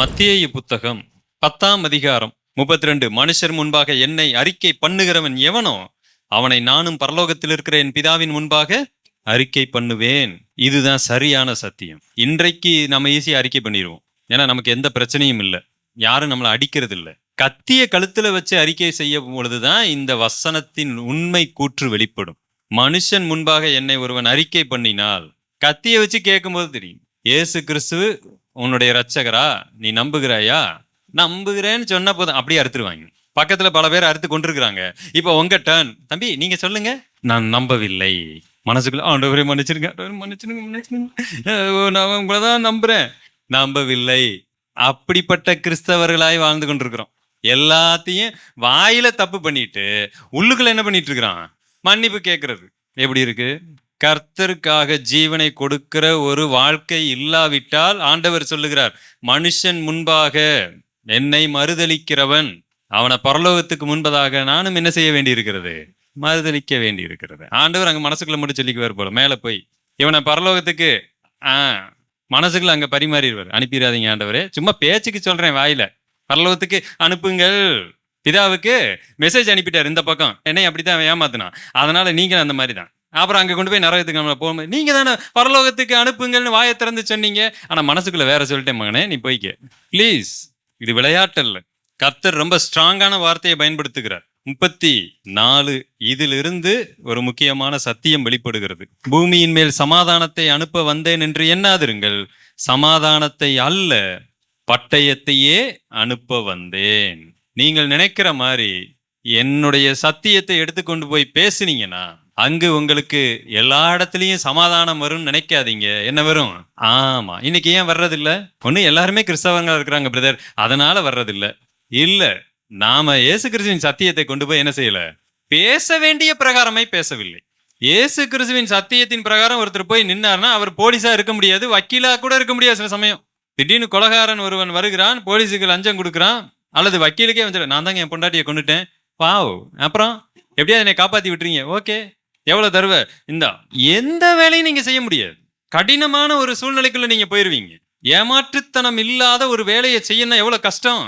மத்திய புத்தகம் பத்தாம் அதிகாரம் முப்பத்தி ரெண்டு மனுஷர் முன்பாக என்னை அறிக்கை பண்ணுகிறவன் எவனோ அவனை நானும் பரலோகத்தில் இருக்கிற என் பிதாவின் முன்பாக அறிக்கை பண்ணுவேன். இதுதான் சரியான சத்தியம். இன்றைக்கு நம்ம ஈஸியாக அறிக்கை பண்ணிடுவோம். ஏன்னா நமக்கு எந்த பிரச்சனையும் இல்லை. யாரும் நம்மளை அடிக்கிறது இல்லை கத்திய கழுத்துல வச்சு அறிக்கை செய்ய பொழுதுதான் இந்த வசனத்தின் உண்மை கூற்று வெளிப்படும். மனுஷன் முன்பாக என்னை ஒருவன் அறிக்கை பண்ணினால் கத்தியை வச்சு கேட்கும்போது தெரியும். இயேசு கிறிஸ்து உன்னுடைய ரட்சகரா நீ நம்புகிறாயா? நம்புகிறேன்னு சொன்னா போதும் அப்படியே அறுத்துருவாங்க. பக்கத்துல பல பேர் அறுத்து கொண்டிருக்கிறாங்க. இப்போ உங்க டர்ன் தம்பி நீங்க சொல்லுங்க. நான் நம்பவில்லை. மனசுக்குள்ள ஆண்டவரே மன்னிச்சிருங்க மன்னிச்சிருங்க மன்னிச்சிருங்க. நான் உங்களை தான் நம்புறேன். நம்பவில்லை. அப்படிப்பட்ட கிறிஸ்தவர்களாய் வாழ்ந்து கொண்டிருக்கிறோம். எல்லாத்தையும் வாயில தப்பு பண்ணிட்டு உள்ளுக்குள்ள என்ன பண்ணிட்டு இருக்கிறான்? மன்னிப்பு கேட்கறது எப்படி இருக்கு? கர்த்தருக்காக ஜீவனை கொடுக்கிற ஒரு வாழ்க்கை இல்லாவிட்டால் ஆண்டவர் சொல்லுகிறார் மனுஷன் முன்பாக என்னை மறுதளிக்கிறவன் அவனை பரலோகத்துக்கு முன்பதாக நானும் என்ன செய்ய வேண்டியிருக்கிறது? வேண்டி வேண்டியிருக்கிறது. ஆண்டவர் அங்கே மனசுக்குள்ள மட்டும் சொல்லிக்குவார் போல மேலே போய் இவனை பரலோகத்துக்கு ஆ மனசுக்குள்ள அங்கே பரிமாறிடுவார். அனுப்பிடாதீங்க ஆண்டவரே சும்மா பேச்சுக்கு சொல்கிறேன் வாயில. பரலோகத்துக்கு அனுப்புங்கள். பிதாவுக்கு மெசேஜ் அனுப்பிட்டார் இந்த பக்கம். என்னை அப்படித்தான் ஏமாத்தினான். அதனால நீங்களும் அந்த மாதிரி தான் அப்புறம் அங்கே கொண்டு போய் நரகத்துக்கு நம்மளை போகும்போது நீங்கள் தானே பரலோகத்துக்கு அனுப்புங்கள்னு வாயை திறந்து சொன்னீங்க. ஆனால் மனசுக்குள்ளே வேற சொல்லிட்டேன் மகனே நீ போய்க்க. ப்ளீஸ் இது விளையாட்டு இல்லை. கர்த்தர் ரொம்ப ஸ்ட்ராங்கான வார்த்தையை பயன்படுத்துகிறார். முப்பத்தி நாலு இதிலிருந்து ஒரு முக்கியமான சத்தியம் வெளிப்படுகிறது. பூமியின் மேல் சமாதானத்தை அனுப்ப வந்தேன் என்று எண்ணாதிருங்கள். சமாதானத்தை அல்ல பட்டயத்தையே அனுப்ப வந்தேன். நீங்கள் நினைக்கிற மாதிரி என்னுடைய சத்தியத்தை எடுத்துக்கொண்டு போய் பேசுனீங்கன்னா அங்கு உங்களுக்கு எல்லா இடத்துலையும் சமாதானம் வரும்னு நினைக்காதீங்க. என்ன வரும்? ஆமா. இன்னைக்கு ஏன் வர்றதில்ல? ஒன்று எல்லாருமே கிறிஸ்தவங்களா இருக்கிறாங்க பிரதர் அதனால வர்றதில்ல. இல்ல. நாம இயேசு கிறிஸ்துவின் சத்தியத்தை கொண்டு போய் என்ன செய்யல? பேச வேண்டிய பிரகாரமே பேசவில்லை. இயேசு கிறிஸ்துவின் சத்தியத்தின் பிரகாரம் ஒருத்தர் போய் நின்னார்னா அவர் போலீஸா இருக்க முடியாது வக்கீலா கூட இருக்க முடியாது சில சமயம். திடீர்னு கொலகாரன் ஒருவன் வருகிறான் போலீஸுக்கு லஞ்சம் கொடுக்குறான் அல்லது வக்கீலுக்கே வந்து நான் தாங்க என் பொண்டாட்டியை கொண்டுட்டேன். பாவ் அப்புறம்? எப்படியாவது என்னை காப்பாத்தி விட்டுறீங்க. ஓகே. எவ்வளவு தருவ இந்தா எந்த வேலையும் நீங்க செய்ய முடியாது. கடினமான ஒரு சூழ்நிலைக்குள்ள நீங்க போயிருவீங்க. ஏமாற்றுத்தனம் இல்லாத ஒரு வேலையை செய்யணும் எவ்வளவு கஷ்டம்?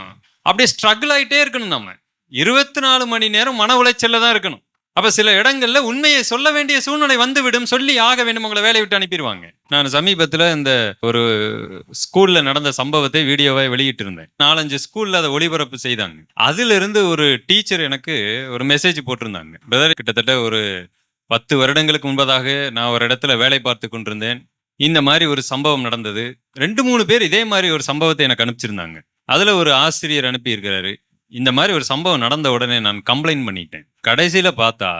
அப்படியே ஸ்ட்ரகிள் ஆகிட்டே இருக்கணும் நம்ம இருபத்தி நாலு மணி நேரம் மன உளைச்சலில் தான் இருக்கணும். அப்ப சில இடங்கள்ல உண்மையை சொல்ல வேண்டிய சூழ்நிலை வந்து விடும் சொல்லி ஆக வேண்டும் உங்களை வேலையை விட்டு அனுப்பிடுவாங்க. நான் சமீபத்துல இந்த ஒரு ஸ்கூல்ல நடந்த சம்பவத்தை வீடியோவை வெளியிட்டு இருந்தேன் நாலஞ்சு ஸ்கூல்ல அதை ஒளிபரப்பு செய்தாங்க. அதுல இருந்து ஒரு டீச்சர் எனக்கு ஒரு மெசேஜ் போட்டிருந்தாங்க. பிரதர் கிட்டத்தட்ட ஒரு பத்து வருடங்களுக்கு முன்பதாக நான் ஒரு இடத்துல வேலை பார்த்து கொண்டிருந்தேன். இந்த மாதிரி ஒரு சம்பவம் நடந்தது. ரெண்டு மூணு பேர் இதே மாதிரி ஒரு சம்பவத்தை எனக்கு அனுப்பிச்சிருந்தாங்க. அதில் ஒரு ஆசிரியர் அனுப்பியிருக்கிறாரு. இந்த மாதிரி ஒரு சம்பவம் நடந்த உடனே நான் கம்ப்ளைண்ட் பண்ணிட்டேன். கடைசியில் பார்த்தா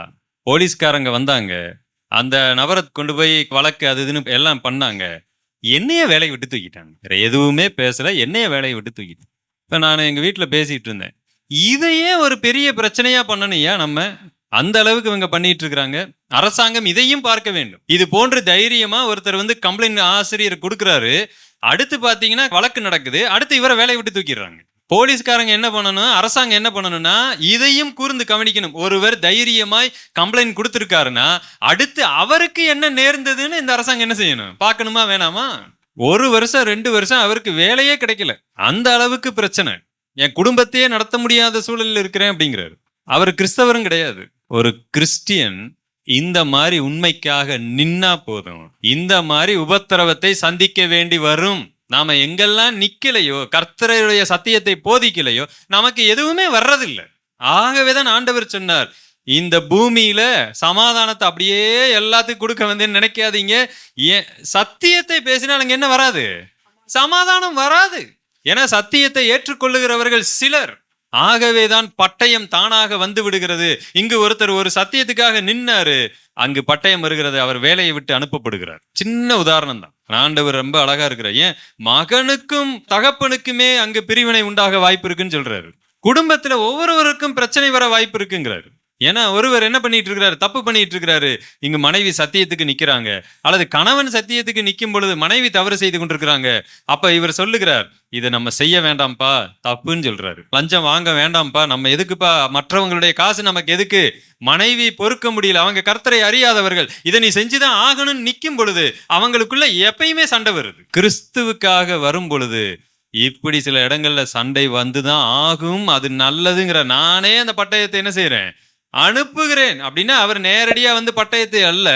போலீஸ்காரங்க வந்தாங்க. அந்த நபரை கொண்டு போய் வழக்கு அது இதுன்னு எல்லாம் பண்ணாங்க. என்னைய வேலையை விட்டு தூக்கிட்டாங்க. வேற எதுவுமே பேசலை என்னைய வேலையை விட்டு தூக்கிட்டேன் இப்போ நான் எங்கள் வீட்டில் பேசிகிட்டு இருந்தேன். இதையே ஒரு பெரிய பிரச்சனையாக பண்ணணும். ஏன் நம்ம அந்த அளவுக்கு இவங்க பண்ணிட்டு இருக்கிறாங்க அரசாங்கம் இதையும் பார்க்க வேண்டும். இது போன்று தைரியமா ஒருத்தர் வந்து கம்ப்ளைண்ட் ஆசிரியர் கொடுக்குறாரு. அடுத்து பாத்தீங்கன்னா வழக்கு நடக்குது. அடுத்து இவரை வேலையை விட்டு தூக்கிடுறாங்க. போலீஸ்காரங்க என்ன பண்ணணும்? அரசாங்கம் என்ன பண்ணணும்னா இதையும் கூர்ந்து கவனிக்கணும். ஒருவர் தைரியமாய் கம்ப்ளைண்ட் கொடுத்துருக்காருன்னா அடுத்து அவருக்கு என்ன நேர்ந்ததுன்னு இந்த அரசாங்கம் என்ன செய்யணும்? பார்க்கணுமா வேணாமா? ஒரு வருஷம் ரெண்டு வருஷம் அவருக்கு வேலையே கிடைக்கல. அந்த அளவுக்கு பிரச்சனை. என் குடும்பத்தையே நடத்த முடியாத சூழலில் இருக்கிறேன் அப்படிங்கிறாரு. அவர் கிறிஸ்தவரும் கிடையாது. ஒரு கிறிஸ்டியன் இந்த மாதிரி உண்மைக்காக நின்னா போதும். இந்த மாதிரி உபத்திரவத்தை சந்திக்க வேண்டி வரும். நாம எங்கெல்லாம் நிக்கலையோ கர்த்தரையுடைய சத்தியத்தை போதிக்கலையோ நமக்கு எதுவுமே வர்றதில்லை. ஆகவேதான் ஆண்டவர் சொன்னார் இந்த பூமியில சமாதானத்தை அப்படியே எல்லாத்துக்கும் கொடுக்க வந்து நினைக்காதீங்க. ஏன் சத்தியத்தை பேசினா அங்க என்ன வராது? சமாதானம் வராது. ஏன்னா சத்தியத்தை ஏற்றுக்கொள்ளுகிறவர்கள் சிலர். ஆகவேதான் பட்டயம் தானாக வந்து விடுகிறது. இங்கு ஒருத்தர் ஒரு சத்தியத்துக்காக நின்னாரு. அங்கு பட்டயம் வருகிறது அவர் வேலையை விட்டு அனுப்பப்படுகிறார். சின்ன உதாரணம் தான் ஆண்டவர் ரொம்ப அழகா இருக்கிறார். ஏன்? மகனுக்கும் தகப்பனுக்குமே அங்கு பிரிவினை உண்டாக வாய்ப்பு இருக்குன்னு சொல்றாரு. குடும்பத்துல ஒவ்வொருவருக்கும் பிரச்சனை வர வாய்ப்பு இருக்குங்கிறாரு. ஏன்னா ஒருவர் என்ன பண்ணிட்டு இருக்கிறாரு தப்பு பண்ணிட்டு இருக்கிறாரு இங்கு மனைவி சத்தியத்துக்கு நிக்கிறாங்க. அல்லது கணவன் சத்தியத்துக்கு நிற்கும் பொழுது மனைவி தவறு செய்து கொண்டிருக்கிறாங்க. அப்ப இவர் சொல்லுகிறார் இதை நம்ம செய்ய வேண்டாம்ப்பா தப்புன்னு சொல்றாரு. லஞ்சம் வாங்க வேண்டாம்ப்பா நம்ம எதுக்குப்பா? மற்றவங்களுடைய காசு நமக்கு எதுக்கு? மனைவி பொறுக்க முடியல. அவங்க கர்த்தரை அறியாதவர்கள். இதை நீ செஞ்சுதான் ஆகணும்னு நிற்கும் பொழுது அவங்களுக்குள்ள எப்பயுமே சண்டை வருது. கிறிஸ்துவுக்காக வரும் பொழுது இப்படி சில இடங்கள்ல சண்டை வந்துதான் ஆகும். அது நல்லதுங்கிற நானே அந்த பட்டயத்தை என்ன செய்யறேன் அனுப்புகிறேன். அப்படின்னா அவர் நேரடியாக வந்து பட்டயத்தை அல்ல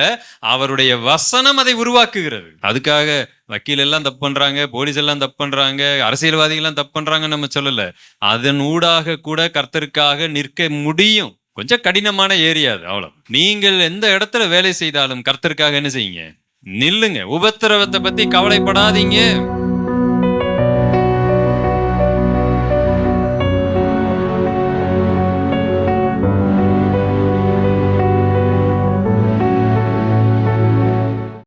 அவருடைய வசனம் அதை உருவாக்குகிறது. அதுக்காக வக்கீல் எல்லாம் தப்பு பண்றாங்க போலீஸ் எல்லாம் தப்பு பண்றாங்க அரசியல்வாதிகள்லாம் தப்பு பண்றாங்கன்னு நம்ம சொல்லல. அதன் ஊடாக கூட கர்த்தருக்காக நிற்க முடியும். கொஞ்சம் கடினமான ஏரியா அது அவ்வளோ நீங்கள் எந்த இடத்துல வேலை செய்தாலும் கர்த்தருக்காக என்ன செய்யுங்க? நில்லுங்க. உபத்திரவத்தை பத்தி கவலைப்படாதீங்க.